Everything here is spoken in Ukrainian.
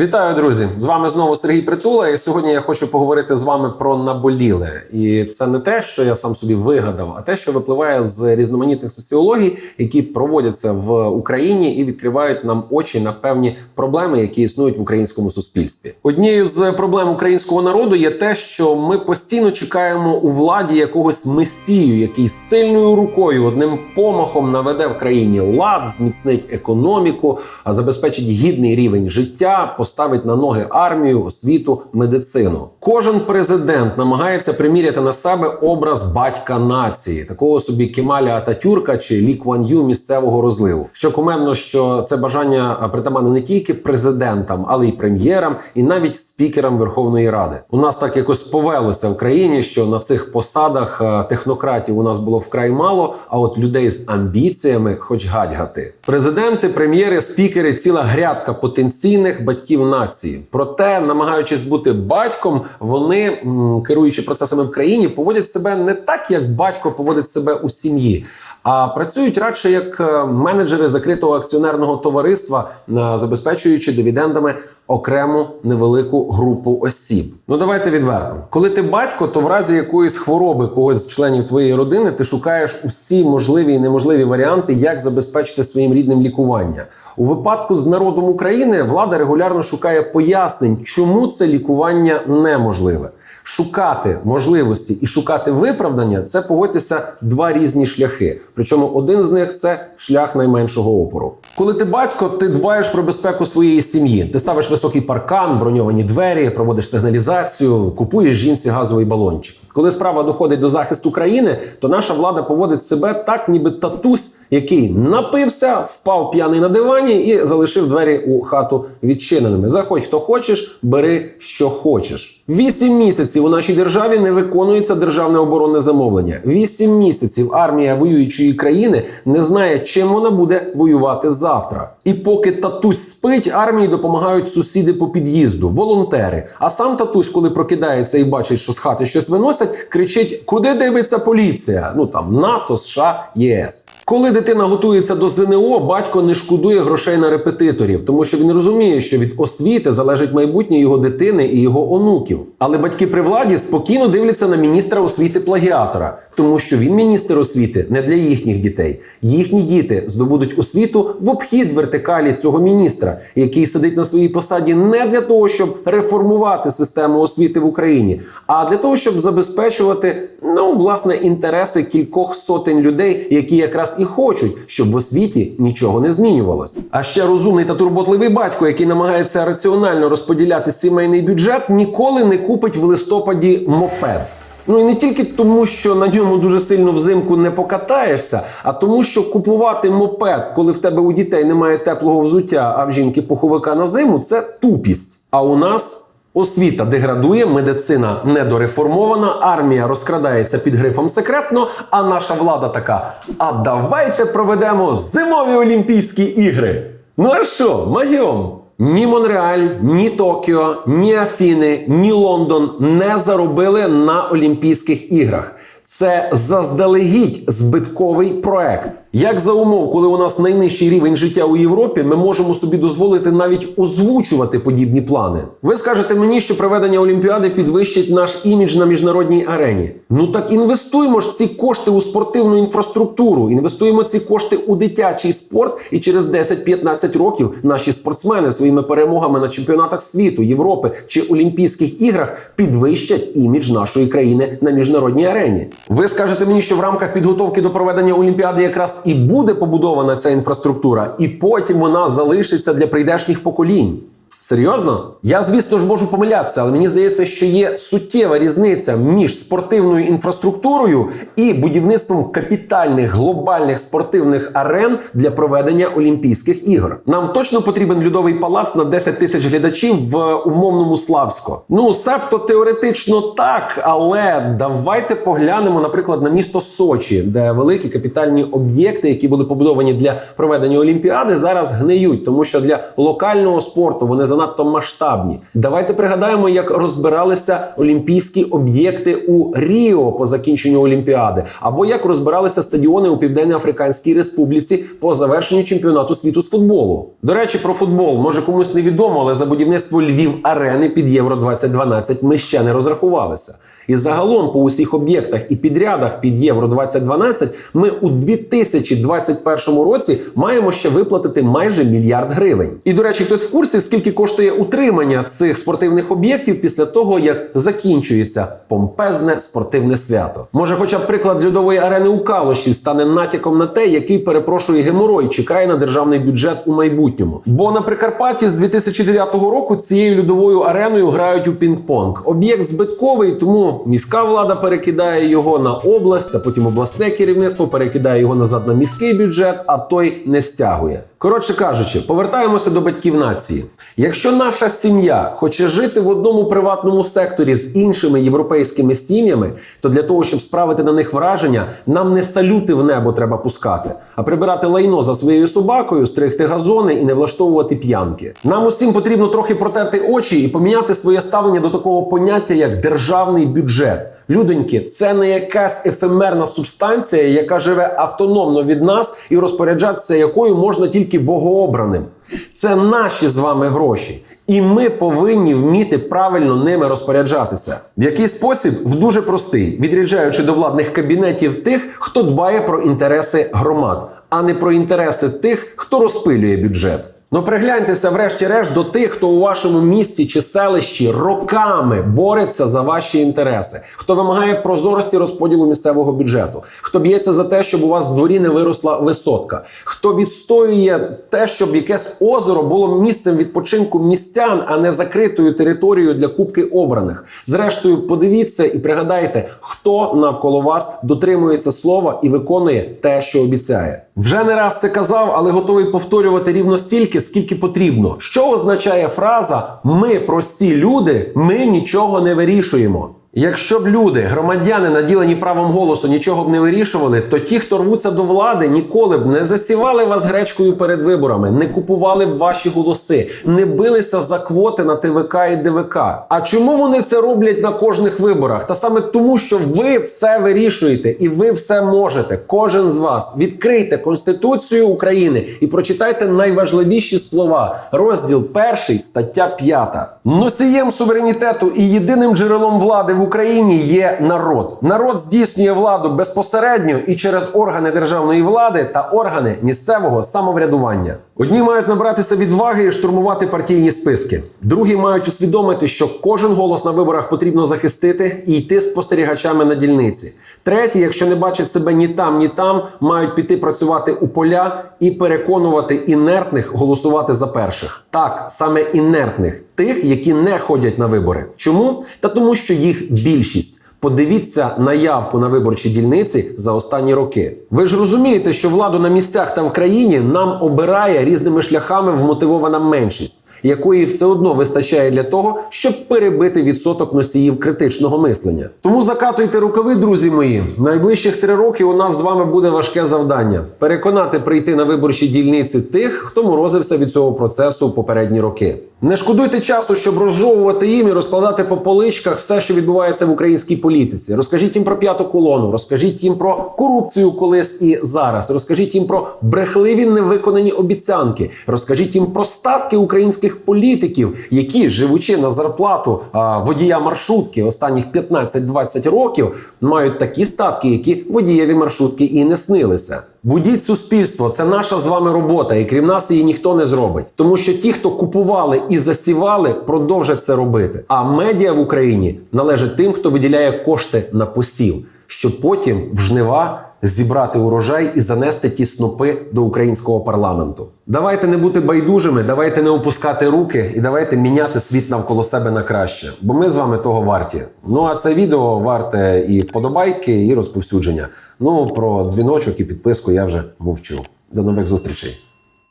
Вітаю, друзі! З вами знову Сергій Притула. І сьогодні я хочу поговорити з вами про наболіле. І це не те, що я сам собі вигадав, а те, що випливає з різноманітних соціологій, які проводяться в Україні і відкривають нам очі на певні проблеми, які існують в українському суспільстві. Однією з проблем українського народу є те, що ми постійно чекаємо у владі якогось месію, який сильною рукою одним помахом наведе в країні лад, зміцнить економіку, забезпечить гідний рівень життя, поставить на ноги армію, освіту, медицину. Кожен президент намагається приміряти на себе образ батька нації, такого собі Кемаля Ататюрка чи Лі Куан Ю місцевого розливу. Що кумедно, що це бажання притаманне не тільки президентам, але й прем'єрам, і навіть спікерам Верховної Ради. У нас так якось повелося в країні, що на цих посадах е, технократів у нас було вкрай мало. А от людей з амбіціями, хоч гадьгати. Президенти, прем'єри, спікери, ціла грядка потенційних батьків нації. Проте, намагаючись бути батьком, вони, керуючи процесами в країні, поводять себе не так, як батько поводить себе у сім'ї. А працюють радше як е, менеджери закритого акціонерного товариства, е, забезпечуючи дивідендами окрему невелику групу осіб. Ну давайте відверто. Коли ти батько, то в разі якоїсь хвороби когось з членів твоєї родини ти шукаєш усі можливі і неможливі варіанти, як забезпечити своїм рідним лікування. У випадку з народом України влада регулярно шукає пояснень, чому це лікування неможливе. Шукати можливості і шукати виправдання це погодьтеся два різні шляхи. Причому один з них це шлях найменшого опору. Коли ти батько, ти дбаєш про безпеку своєї сім'ї. Ти ставиш високий паркан, броньовані двері, проводиш сигналізацію, купуєш жінці газовий балончик. Коли справа доходить до захисту країни, то наша влада поводить себе так, ніби татусь, який напився, впав п'яний на дивані і залишив двері у хату відчиненими. Заходь, хто хочеш, бери що хочеш. Вісім місяців у нашій державі не виконується державне оборонне замовлення. Вісім місяців армія воюючої країни не знає, чим вона буде воювати завтра. І поки татусь спить, армії допомагають сусіди по під'їзду, волонтери. А сам татусь, коли прокидається і бачить, що з хати щось виносять, кричить: Куди дивиться поліція? Ну там НАТО, США, ЄС. Коли дитина готується до ЗНО, батько не шкодує грошей на репетиторів, тому що він розуміє, що від освіти залежить майбутнє його дитини і його онуків. Але батьки при владі спокійно дивляться на міністра освіти плагіатора, тому що він міністр освіти не для їхніх дітей. Їхні діти здобудуть освіту в обхід вертикалі цього міністра, який сидить на своїй посаді не для того, щоб реформувати систему освіти в Україні, а для того, щоб забезпечувати ну власне інтереси кількох сотень людей, які якраз і хочуть, щоб в освіті нічого не змінювалось. А ще розумний та турботливий батько, який намагається раціонально розподіляти сімейний бюджет, ніколи не купить в листопаді мопед. Ну і не тільки тому, що на ньому дуже сильно взимку не покатаєшся, а тому, що купувати мопед, коли в тебе у дітей немає теплого взуття, а в жінки пуховика на зиму, це тупість. А у нас. Освіта деградує, медицина недореформована, армія розкрадається під грифом секретно. А наша влада така: а давайте проведемо зимові Олімпійські ігри. Ну а що, магіом? Ні Монреаль, ні Токіо, ні Афіни, ні Лондон не заробили на Олімпійських іграх. Це заздалегідь збитковий проект. Як за умов, коли у нас найнижчий рівень життя у Європі, ми можемо собі дозволити навіть озвучувати подібні плани. Ви скажете мені, що проведення Олімпіади підвищить наш імідж на міжнародній арені. Ну так інвестуємо ж ці кошти у спортивну інфраструктуру, інвестуємо ці кошти у дитячий спорт, і через 10-15 років наші спортсмени своїми перемогами на чемпіонатах світу, Європи чи Олімпійських іграх підвищать імідж нашої країни на міжнародній арені. Ви скажете мені, що в рамках підготовки до проведення Олімпіади якраз і буде побудована ця інфраструктура, і потім вона залишиться для прийдешніх поколінь. Серйозно? Я, звісно ж, можу помилятися, але мені здається, що є суттєва різниця між спортивною інфраструктурою і будівництвом капітальних глобальних спортивних арен для проведення Олімпійських ігор. Нам точно потрібен льодовий палац на 10 тисяч глядачів в умовному Славсько. Ну, себто теоретично так, але давайте поглянемо, наприклад, на місто Сочі, де великі капітальні об'єкти, які були побудовані для проведення Олімпіади, зараз гниють, тому що для локального спорту вони занадто масштабні. Давайте пригадаємо, як розбиралися олімпійські об'єкти у Ріо по закінченню Олімпіади, або як розбиралися стадіони у Південно-Африканській Республіці по завершенню чемпіонату світу з футболу. До речі, про футбол може комусь невідомо, але за будівництво Львів арени під Євро 2012 ми ще не розрахувалися. І загалом по усіх об'єктах і підрядах під Євро 2012 ми у 2021 році маємо ще виплатити майже мільярд гривень. І до речі, хтось в курсі, скільки коштує утримання цих спортивних об'єктів після того, як закінчується помпезне спортивне свято. Може, хоча б приклад льодової арени у Калуші стане натяком на те, який перепрошую геморой чекає на державний бюджет у майбутньому. Бо на Прикарпатті з 2009 року цією льодовою ареною грають у пінг-понг. Об'єкт збитковий, тому міська влада перекидає його на область, а потім обласне керівництво перекидає його назад на міський бюджет, а той не стягує. Коротше кажучи, повертаємося до батьків нації. Якщо наша сім'я хоче жити в одному приватному секторі з іншими європейськими сім'ями, то для того, щоб справити на них враження, нам не салюти в небо треба пускати, а прибирати лайно за своєю собакою, стригти газони і не влаштовувати п'янки. Нам усім потрібно трохи протерти очі і поміняти своє ставлення до такого поняття, як державний бюджет. Людоньки, це не якась ефемерна субстанція, яка живе автономно від нас і розпоряджатися якою можна тільки богообраним. Це наші з вами гроші. І ми повинні вміти правильно ними розпоряджатися. В який спосіб? В дуже простий, відряджаючи до владних кабінетів тих, хто дбає про інтереси громад, а не про інтереси тих, хто розпилює бюджет. Ну пригляньтеся, врешті-решт, до тих, хто у вашому місті чи селищі роками бореться за ваші інтереси, хто вимагає прозорості розподілу місцевого бюджету, хто б'ється за те, щоб у вас в дворі не виросла висотка, хто відстоює те, щоб якесь озеро було місцем відпочинку містян, а не закритою територією для кубки обраних. Зрештою, подивіться і пригадайте, хто навколо вас дотримується слова і виконує те, що обіцяє. Вже не раз це казав, але готовий повторювати рівно стільки, скільки потрібно. Що означає фраза Ми прості люди, ми нічого не вирішуємо. Якщо б люди, громадяни, наділені правом голосу, нічого б не вирішували, то ті, хто рвуться до влади, ніколи б не засівали вас гречкою перед виборами, не купували б ваші голоси, не билися за квоти на ТВК і ДВК. А чому вони це роблять на кожних виборах? Та саме тому, що ви все вирішуєте і ви все можете. Кожен з вас відкрийте Конституцію України і прочитайте найважливіші слова. Розділ перший, стаття 5. Носієм суверенітету і єдиним джерелом влади в Україні є народ. Народ здійснює владу безпосередньо і через органи державної влади та органи місцевого самоврядування. Одні мають набратися відваги і штурмувати партійні списки. Другі мають усвідомити, що кожен голос на виборах потрібно захистити і йти спостерігачами на дільниці. Треті, якщо не бачать себе ні там, ні там, мають піти працювати у поля і переконувати інертних голосувати за перших. Так, саме інертних, тих, які не ходять на вибори. Чому? Та тому, що їх більшість. Подивіться на явку на виборчі дільниці за останні роки. Ви ж розумієте, що владу на місцях та в країні нам обирає різними шляхами вмотивована меншість, якої все одно вистачає для того, щоб перебити відсоток носіїв критичного мислення. Тому закатуйте рукави, друзі мої. Найближчих три роки у нас з вами буде важке завдання переконати прийти на виборчі дільниці тих, хто морозився від цього процесу в попередні роки. Не шкодуйте часу, щоб розжовувати їм і розкладати по поличках все, що відбувається в українській політиці. Розкажіть їм про п'яту колону, розкажіть їм про корупцію колись і зараз. Розкажіть їм про брехливі невиконані обіцянки. Розкажіть їм про статки українських політиків, які, живучи на зарплату водія маршрутки останніх 15-20 років, мають такі статки, які водієві маршрутки і не снилися. Будіть суспільство, це наша з вами робота, і крім нас її ніхто не зробить. Тому що ті, хто купували і засівали, продовжать це робити. А медіа в Україні належить тим, хто виділяє кошти на посів, щоб потім в жнива зібрати урожай і занести ті снопи до українського парламенту. Давайте не бути байдужими, давайте не опускати руки і давайте міняти світ навколо себе на краще. Бо ми з вами того варті. Ну а це відео варте і вподобайки, і розповсюдження. Ну про дзвіночок і підписку я вже мовчу. До нових зустрічей.